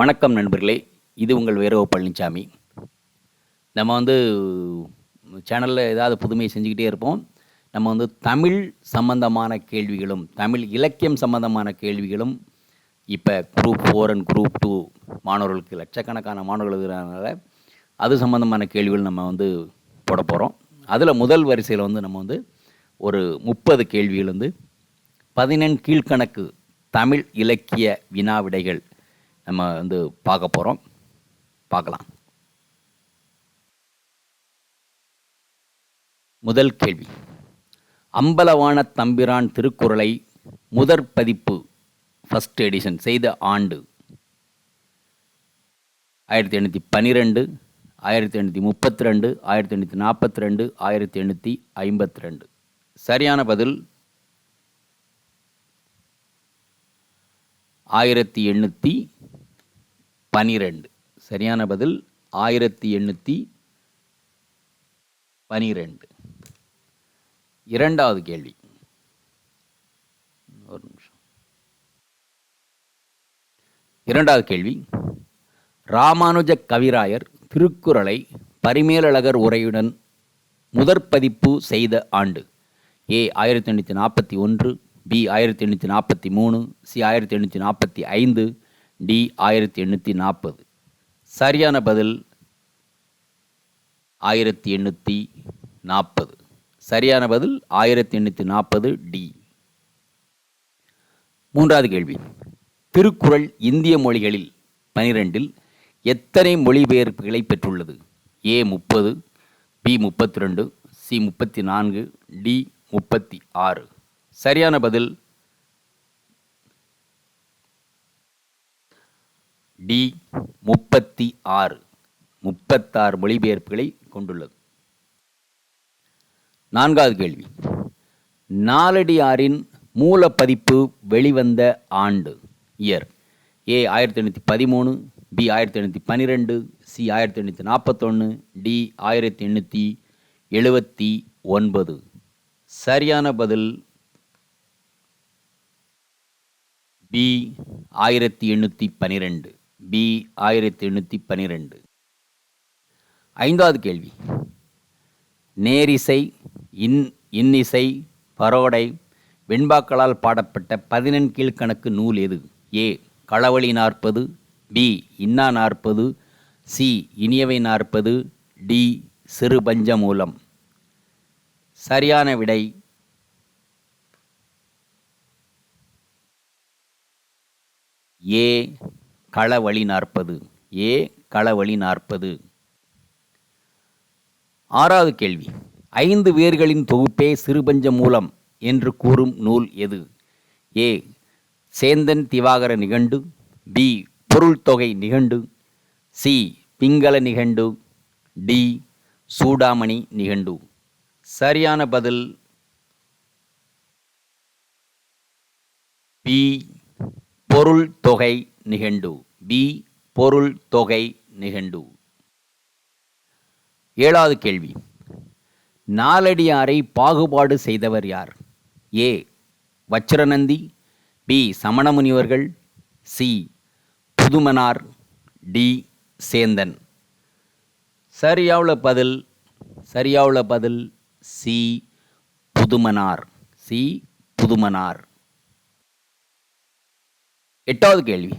வணக்கம் நண்பர்களே. இது உங்கள் வேரோ பழனிசாமி நம்ம வந்து சேனலில் ஏதாவது புதுமை செஞ்சுக்கிட்டே இருப்போம். நம்ம வந்து தமிழ் சம்பந்தமான கேள்விகளும் தமிழ் இலக்கியம் சம்பந்தமான கேள்விகளும் இப்போ group four and group two மாணவர்களுக்கு லட்சக்கணக்கான மாணவர்கள் இருக்கிறதுனால அது சம்பந்தமான கேள்விகள் நம்ம வந்து போட போகிறோம் அதில் முதல் வரிசையில் வந்து நம்ம வந்து ஒரு முப்பது கேள்விகள் வந்து பதினெண் கீழ்கணக்கு தமிழ் இலக்கிய வினா விடைகள் நம்ம வந்து பார்க்க போகிறோம் பார்க்கலாம். முதல் கேள்வி. அம்பலவான தம்பிரான் திருக்குறளை முதற் பதிப்பு ஃபஸ்ட் எடிஷன் செய்த ஆண்டு ஆயிரத்தி எண்ணூற்றி பன்னிரெண்டு ஆயிரத்தி எண்ணூற்றி முப்பத்தி ரெண்டு ஆயிரத்தி எண்ணூற்றி நாற்பத்தி ரெண்டு ஆயிரத்தி எண்ணூற்றி ஐம்பத்தி ரெண்டு. சரியான பதில் ஆயிரத்தி எண்ணூற்றி பனிரெண்டு. சரியான பதில் ஆயிரத்தி எண்ணூற்றி பனிரெண்டு. இரண்டாவது கேள்வி. ஒரு நிமிஷம். இரண்டாவது கேள்வி. ராமானுஜ கவிராயர் திருக்குறளை பரிமேலழகர் உரையுடன் முதற்பதிப்பு செய்த ஆண்டு. ஏ ஆயிரத்தி எண்ணூற்றி நாற்பத்தி ஒன்று பி ஆயிரத்தி எண்ணூற்றி நாற்பத்தி மூணு சி ஆயிரத்தி எண்ணூற்றி நாற்பத்தி ஐந்து டி ஆயிரத்தி எண்ணூற்றி நாற்பது. சரியான பதில் ஆயிரத்தி எண்ணூற்றி நாற்பது. சரியான பதில் ஆயிரத்தி எண்ணூற்றி நாற்பது டி. மூன்றாவது கேள்வி. திருக்குறள் இந்திய மொழிகளில் பனிரெண்டில் எத்தனை மொழிபெயர்ப்புகளை பெற்றுள்ளது? ஏ முப்பது பி முப்பத்தி ரெண்டு சி முப்பத்தி நான்கு டி முப்பத்தி ஆறு. சரியான பதில் டி முப்பத்தி ஆறு முப்பத்தாறு மொழிபெயர்ப்புகளை கொண்டுள்ளது. நான்காவது கேள்வி. நாலடியாரின் மூலப்பதிப்பு வெளிவந்த ஆண்டு இயர். ஏ ஆயிரத்தி எண்ணூற்றி பதிமூணு பி ஆயிரத்தி எண்ணூற்றி பன்னிரெண்டு சி ஆயிரத்தி எண்ணூற்றி நாற்பத்தொன்று டி ஆயிரத்தி எண்ணூற்றி எழுபத்தி ஒன்பது. சரியான பதில் பி ஆயிரத்தி எண்ணூற்றி பன்னிரெண்டு. பி ஆயிரத்தி எண்ணூற்றி பன்னிரெண்டு. ஐந்தாவது கேள்வி. நேரிசை இன் இன்னிசை பரோடை வெண்பாக்களால் பாடப்பட்ட பதினெண் கீழ்கணக்கு நூல் எது? ஏ களவழி நாற்பது பி இன்னா நாற்பது சி இனியவை நாற்பது டி சிறு பஞ்சமூலம் சரியான விடை. ஏ களவழி நாற்பது. ஏ களவழி நாற்பது. ஆறாவது கேள்வி. ஐந்து வேர்களின் தொகுப்பே சிறுபஞ்ச மூலம் என்று கூறும் நூல் எது? A Sendhan Divakara Nigandu. B பொருள் தொகை நிகண்டு. சி பிங்கள நிகண்டு. டி சூடாமணி நிகண்டு. சரியான பதில் பி பொருள் தொகை நிகண்டு. பி பொருள் தொகை நிகண்டு. ஏழாவது கேள்வி. நாலடியாரை பாகுபாடு செய்தவர் யார்? ஏ வச்சிரநந்தி. பி சமணமுனிவர்கள். சி புதுமனார். டி சேந்தன். சரியாவுள்ள பதில் சரியாவுள்ள பதில் சி புதுமனார். சி புதுமனார். எட்டாவது கேள்வி.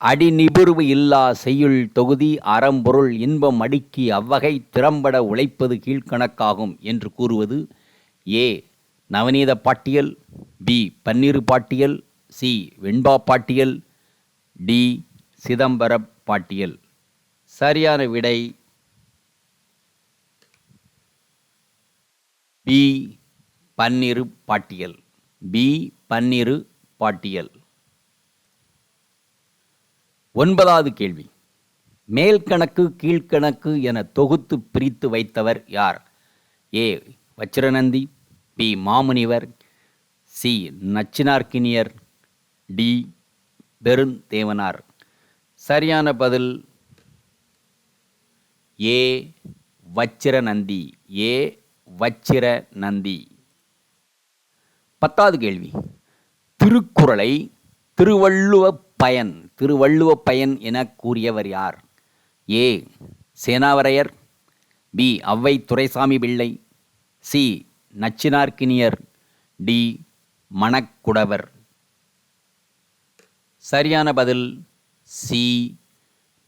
அடி நிபுர்வு இல்லா செய்யுள் தொகுதி அறம்பொருள் இன்பம் அடுக்கி அவ்வகை திறம்பட உழைப்பது கீழ்கணக்காகும் என்று கூறுவது ஏ. நவநீத பாட்டியல் பி. பன்னிரு பாட்டியல் சி. வெண்பா பாட்டியல் டி. சிதம்பர பாட்டியல். சரியான விடை பி. பன்னிரு பாட்டியல். பி. பன்னிரு பாட்டியல். ஒன்பதாவது கேள்வி. மேல்கணக்கு கீழ்கணக்கு என தொகுத்து பிரித்து வைத்தவர் யார்? ஏ. வச்சிரநந்தி பி. மாமுனிவர் சி. நச்சினார்க்கினியர் டி. பெருந்தேவனார். சரியான பதில் ஏ. வச்சிர நந்தி ஏ. வச்சிர நந்தி பத்தாவது கேள்வி. திருக்குறளை திருவள்ளுவ பயன் திருவள்ளுவப் பயன் என கூறியவர் யார்? A. Senavaraiyar. B. Avvai Duraisamy Pillai. C. Nachinarkiniyar D. Manakkudavar. சரியான பதில் சி.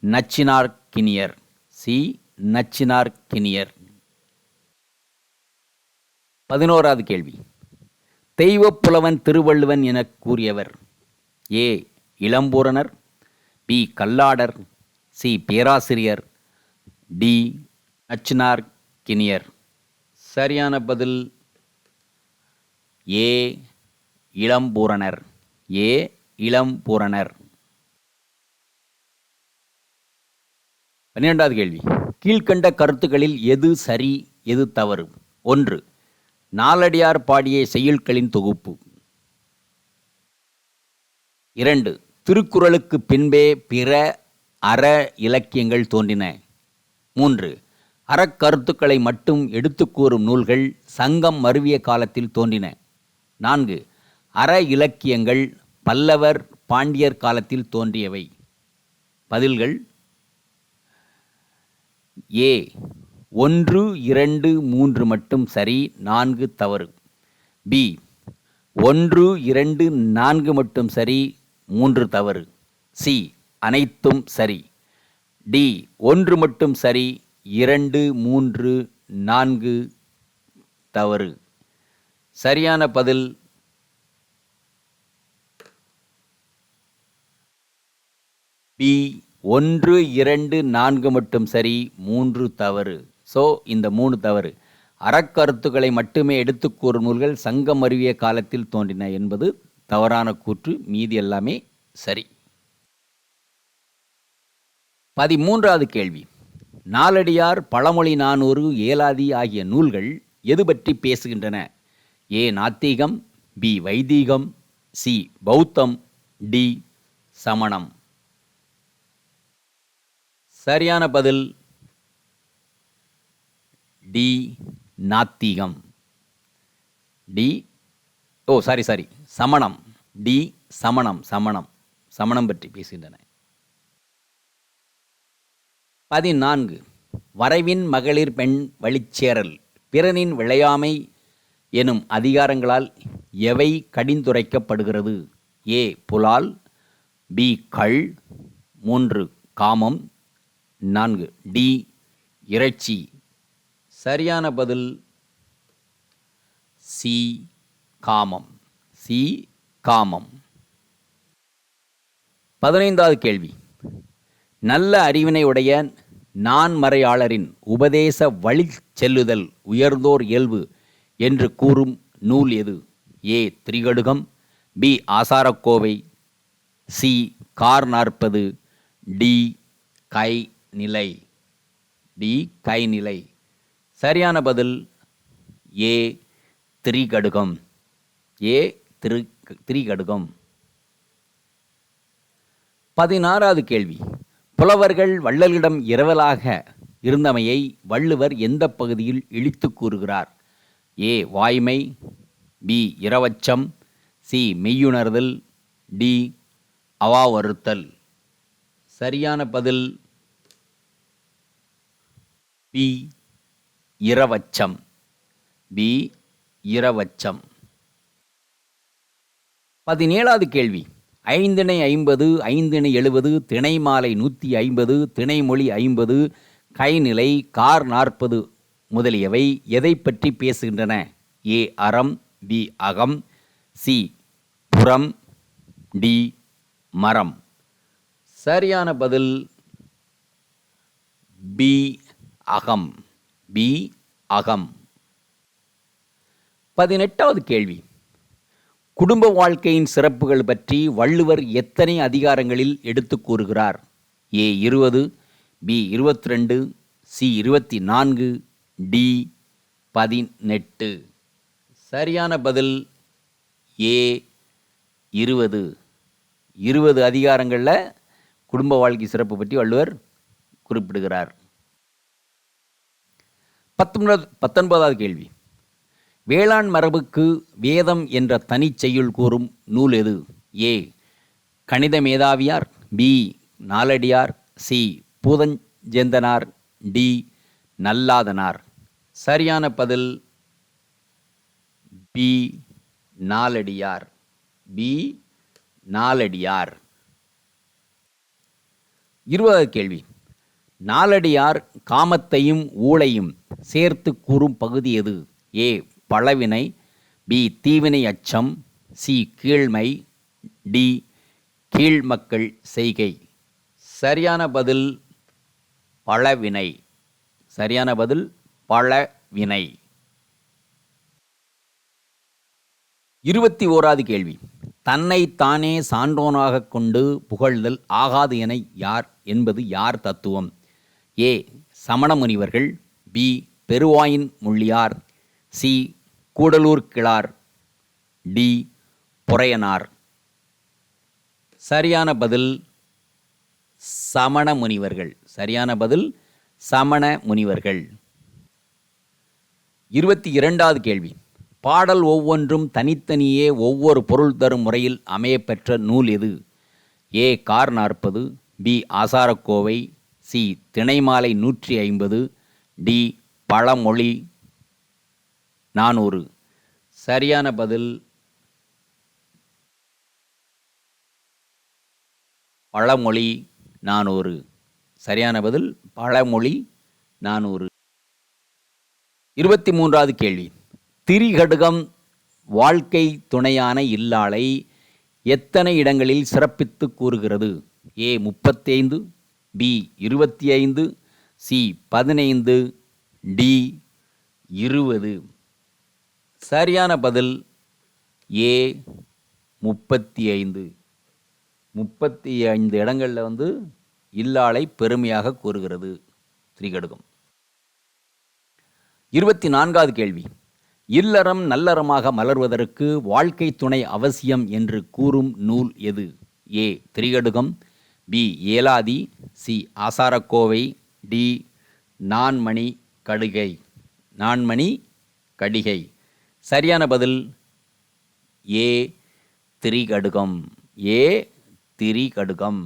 நச்சினார்க்கினியர் சி. நச்சினார்க்கினியர் பதினோராவது கேள்வி. தெய்வப் புலவன் திருவள்ளுவன் எனக் கூறியவர். A. Ilampuranar B. Kalladar C. பேராசிரியர் டி. நச்சினார் கினியர் சரியான பதில் ஏ. இளம்பூரணர் ஏ. இளம்பூரணர். பன்னிரெண்டாவது கேள்வி. கீழ்க்கண்ட கருத்துக்களில் எது சரி எது தவறு? ஒன்று நாலடியார் பாடிய செய்யுள்களின் தொகுப்பு. இரண்டு திருக்குறளுக்கு பின்பே பிற அற இலக்கியங்கள் தோன்றின. மூன்று அறக்கருத்துக்களை மட்டும் எடுத்துக்கூறும் நூல்கள் சங்கம் மருவிய காலத்தில் தோன்றின. நான்கு அற இலக்கியங்கள் பல்லவர் பாண்டியர் காலத்தில் தோன்றியவை. பதில்கள் ஏ ஒன்று இரண்டு மூன்று மட்டும் சரி நான்கு தவறு. பி ஒன்று இரண்டு நான்கு மட்டும் சரி மூன்று தவறு. சி அனைத்தும் சரி. டி ஒன்று மட்டும் சரி இரண்டு மூன்று நான்கு தவறு. சரியான பதில். பி ஒன்று இரண்டு நான்கு மட்டும் சரி மூன்று தவறு. ஸோ இந்த மூணு தவறு. அறக்கருத்துக்களை மட்டுமே எடுத்து கூறும் நூல்கள் சங்கம் அறிவிய காலத்தில் தோன்றின என்பது தவறான கூற்று மீதி எல்லாமே சரி. பதிமூன்றாவது கேள்வி. நாலடியார் பழமொழி நானூறு ஏலாதி ஆகிய நூல்கள் எது பற்றி பேசுகின்றன? ஏ நாத்திகம் பி வைதீகம் சி பௌத்தம் டி சமணம். சரியான பதில். டி நாத்திகம். டி ஓ சாரி சாரி சமணம். டி சமணம் சமணம். சமணம் பற்றி பேசுகின்றன. பதினான்கு. வரைவின் மகளிர் பெண் வழிச்சேரல். பிறனின் விளையாமை எனும் அதிகாரங்களால் எவை கடிந்துரைக்கப்படுகிறது? ஏ புலால். பி கள் மூன்று காமம். நான்கு டி இறைச்சி. சரியான பதில் சி காமம். சி காமம். பதினைந்தாவது கேள்வி. நல்ல அறிவினை உடைய நான்மறையாளரின் உபதேச வழி செல்லுதல் உயர்ந்தோர் இயல்பு என்று கூறும் நூல் எது? A Thirikadugam B Acharakkovai C Kar Narpathu D Kainilai D Kainilai. சரியான பதில் ஏ திரிகடுகம். ஏ திரு திரிகடுகம் பதினாறாவது கேள்வி. புலவர்கள் வள்ளலிடம் இரவலாக இருந்தமையை வள்ளுவர் எந்த பகுதியில் இழித்து கூறுகிறார்? ஏ வாய்மை பி இரவச்சம் சி மெய்யுணர்தல் டி அவாவறுத்தல். சரியான பதில் பி இரவச்சம். பி இரவச்சம். பதினேழாவது கேள்வி. ஐந்திணை ஐம்பது ஐந்திணை எழுபது திணை மாலை நூற்றி ஐம்பது திணைமொழி ஐம்பது கைநிலை கார் நாற்பது முதலியவை எதை பற்றி பேசுகின்றன? ஏ அறம் பி அகம் சி புறம் டி மரம். சரியான பதில் பி அகம். பி அகம். பதினெட்டாவது கேள்வி. குடும்ப வாழ்க்கையின் சிறப்புகள் பற்றி வள்ளுவர் எத்தனை அதிகாரங்களில் எடுத்து கூறுகிறார்? ஏ இருபது பி இருபத்தி ரெண்டு சி இருபத்தி நான்கு டி பதினெட்டு. சரியான பதில் ஏ இருபது. இருபது அதிகாரங்களில் குடும்ப வாழ்க்கை சிறப்பு பற்றி வள்ளுவர் குறிப்பிடுகிறார். பத்தொன்பது பத்தொன்பதாவது கேள்வி. வேளாண் மரபுக்கு வேதம் என்ற தனிச் செய்யுள் கூறும் நூல் எது? A. Kanitha Methaviyar. B. Naladiyar C. Boothanchendhanar. D. Nallathanar. சரியான பதில் பி. நாலடியார் பி. நாலடியார் இருபதாவது கேள்வி. நாலடியார் காமத்தையும் ஊழையும் சேர்த்து கூறும் பகுதி எது? ஏ. பழவினை பி தீவினை அச்சம் சி கீழ்மை டி கீழ்மக்கள் செய்கை. சரியான பதில் பழவினை சரியான பதில் பழவினை இருபத்தி ஓராவது கேள்வி. தன்னை தானே சான்றோனாக கொண்டு புகழ்தல் ஆகாது என யார்? என்பது யார் தத்துவம்? ஏ சமண முனிவர்கள் B Peruvayin Mulliyar C. Kudalur Kilar D. Puraiyanar சரியான பதில் சமண முனிவர்கள். சரியான பதில் சமண முனிவர்கள். இருபத்தி இரண்டாவது கேள்வி. பாடல் ஒவ்வொன்றும் தனித்தனியே ஒவ்வொரு பொருள் தரும் முறையில் அமையப்பெற்ற நூல் எது? A. Kar Narpathu B. Acharakkovai C. Thinaimalai நூற்றி ஐம்பது டி. பழமொழி நானூறு. சரியான பதில். பழமொழி நானூறு. சரியான பதில் பழமொழி நானூறு. இருபத்தி மூன்றாவது கேள்வி. திரிகடுகம் வாழ்க்கை துணையான இல்லாளை எத்தனை இடங்களில் சிறப்பித்து கூறுகிறது? ஏ முப்பத்தைந்து பி இருபத்தி ஐந்து சி பதினைந்து டி இருபது. சரியான பதில் ஏ முப்பத்தி ஐந்து. முப்பத்தி ஐந்து இடங்களில் வந்து இல்லாளை பெருமையாக கூறுகிறது திரிகடுகம். இருபத்தி நான்காவது கேள்வி. இல்லறம் நல்லறமாக மலர்வதற்கு வாழ்க்கை துணை அவசியம் என்று கூறும் நூல் எது? A Thirikadugam B Elathi C Acharakkovai D Nanmani கடுகை. நான்மணி கடிகை. சரியான பதில். ஏ திரிகடுகம். ஏ திரிகடுகம்.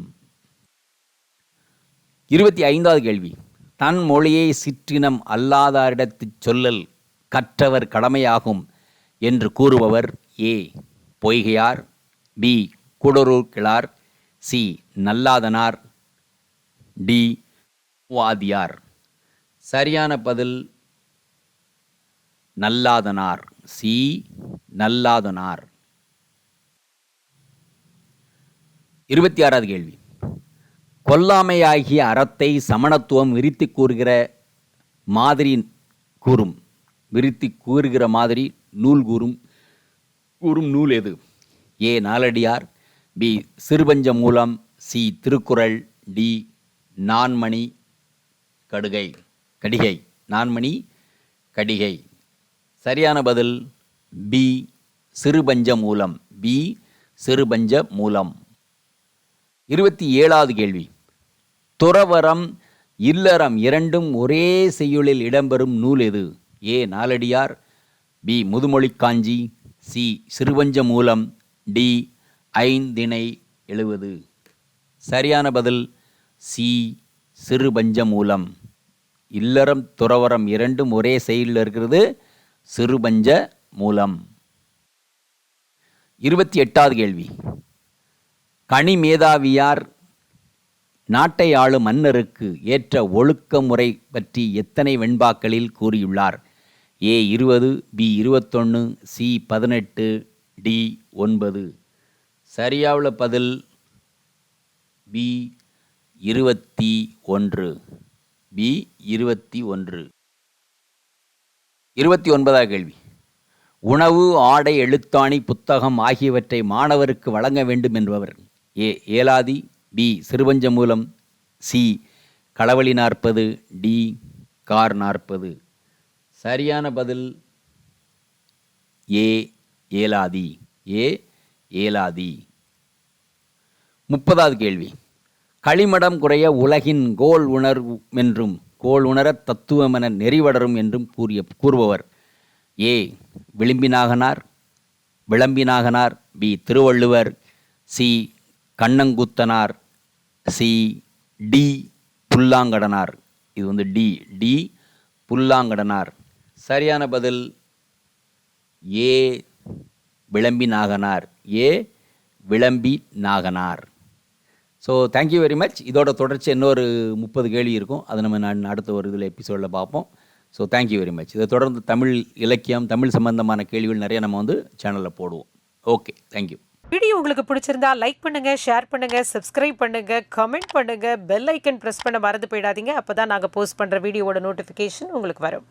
இருபத்தி ஐந்தாவது கேள்வி. தன் மொழியை சிற்றினம் அல்லாதாரிடத்துச் சொல்லல் கற்றவர் கடமையாகும் என்று கூறுபவர் A Poigaiyar B Kudalur Kilar C Nalladhanar D Vadhiyar சரியான பதில் நல்லாதனார். சி நல்லாதனார். இருபத்தி ஆறாவது கேள்வி. கொல்லாமையாகிய அறத்தை சமணத்துவம் விரித்து கூறுகிற மாதிரி கூறும். விரித்தி கூறுகிற மாதிரி நூல் கூறும். கூறும் நூல் எது? ஏ நாலடியார் பி சிறுபஞ்ச மூலம் சி திருக்குறள் டி நான்மணி கடுகை கடிகை நான்மணி கடிகை. சரியான பதில் பி சிறுபஞ்ச மூலம். பி சிறுபஞ்ச மூலம். இருபத்தி ஏழாவது கேள்வி. துறவரம் இல்லறம் இரண்டும் ஒரே செய்யுளில் இடம்பெறும் நூல் எது? A Naladiyar. B Muthumozhi Kanchi. C Sirupancha Moolam. D Ainthinai எழுவது. சரியான பதில் சி சிறுபஞ்ச மூலம். இல்லறம் துறவரம் இரண்டும் ஒரே செயலில் இருக்கிறது. சிறுபஞ்ச மூலம். இருபத்தி எட்டாவது கேள்வி. கனி மேதாவியார் நாட்டை ஆளும் மன்னருக்கு ஏற்ற ஒழுக்க முறை பற்றி எத்தனை வெண்பாக்களில் கூறியுள்ளார்? ஏ இருபது பி இருபத்தொன்று சி பதினெட்டு டி ஒன்பது. சரியாவுள்ள பதில் பி இருபத்தி ஒன்று. பி இருபத்தி ஒன்று. இருபத்தி ஒன்பதாம் கேள்வி. உணவு ஆடை எழுத்தாணி புத்தகம் ஆகியவற்றை மாணவருக்கு வழங்க வேண்டும் என்பவர் ஏ ஏலாதி பி சிறுவஞ்ச மூலம் சி களவழி நாற்பது டி கார் நாற்பது. சரியான பதில் ஏ ஏலாதி. ஏ ஏலாதி. முப்பதாவது கேள்வி. களிமடம் குறைய உலகின் கோல் உணர்வு என்றும் கோள் உணரத் தத்துவமென நெறிவடரும் என்றும் கூறிய கூறுபவர். A Vilambinaganar Vilambinaganar. B Thiruvalluvar. C Kannankoothanar. C D Pullangadanar. இது வந்து டி டி புல்லாங்கடனார். சரியான பதில் A Vilambinaganar A Vilambinaganar so thank you very much இதோட தொடர்ச்சி இன்னொரு முப்பது கேள்வி இருக்கும். அதை நம்ம நான் அடுத்த ஒரு இதில் எபிசோடில் பார்ப்போம். ஸோ தேங்க்யூ வெரி மச் இதை தொடர்ந்து தமிழ் இலக்கியம் தமிழ் சம்பந்தமான கேள்விகள் நிறைய நம்ம வந்து சேனலில் போடுவோம். ஓகே தேங்க்யூ வீடியோ உங்களுக்கு பிடிச்சிருந்தா லைக் பண்ணுங்க ஷேர் பண்ணுங்க சப்ஸ்கிரைப் பண்ணுங்க கமெண்ட் பண்ணுங்க பெல் ஐக்கன் ப்ரெஸ் பண்ண மறந்து போயிடாதீங்க. அப்பதான் நாங்கள் போஸ்ட் பண்ணுற வீடியோவோட நோட்டிஃபிகேஷன் உங்களுக்கு வரும்.